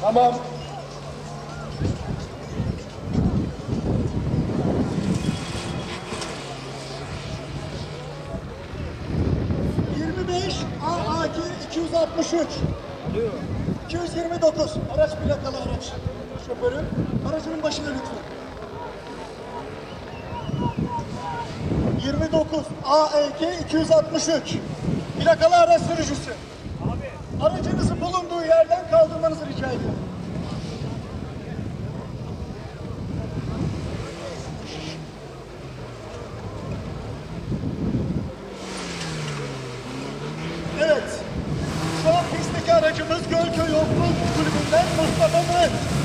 Tamam. ...25 AAG 263. 229. Araç plakalı araç. Şoförü. Aracının başına lütfen. 29 AEK 263. Plakalı araç sürücüsü. Aracınızın bulunduğu yerden kaldırmanızı rica ediyorum. Evet. Şu an pistteki aracımız Gölköy Offroad Kulübü'nden Mustafa Mıh.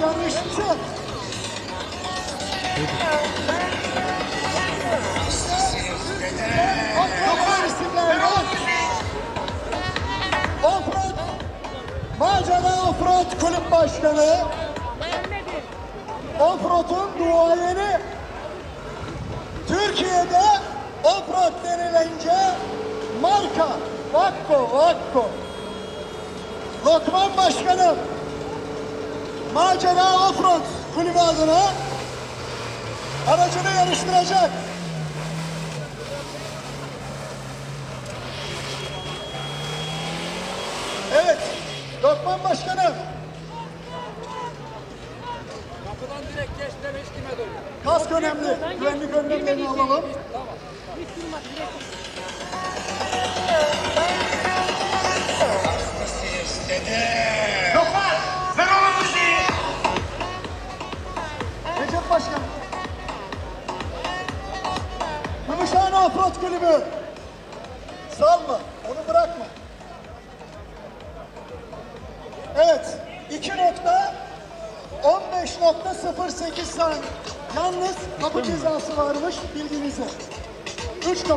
Yarışçı. Akraba isimler var. Offroad, Offroad Kulüp Başkanı, Offroad'un duayeni, Türkiye'de Offroad denilince marka, Vakko, Vakko. Lokman Başkanım, Macera Offroad Kulübü adına aracını yarıştıracak. Evet, Lokman Başkanım, Kapıdan direkt geçmem hiç kime dönüyor. kask önemli. Güvenlik önlemlerini alalım. Tamam. Offroad Kulübü. Salma, onu bırakma. Evet, 2 nokta 15.08 saniye. Yalnız kapı cezası varmış bilginize. 3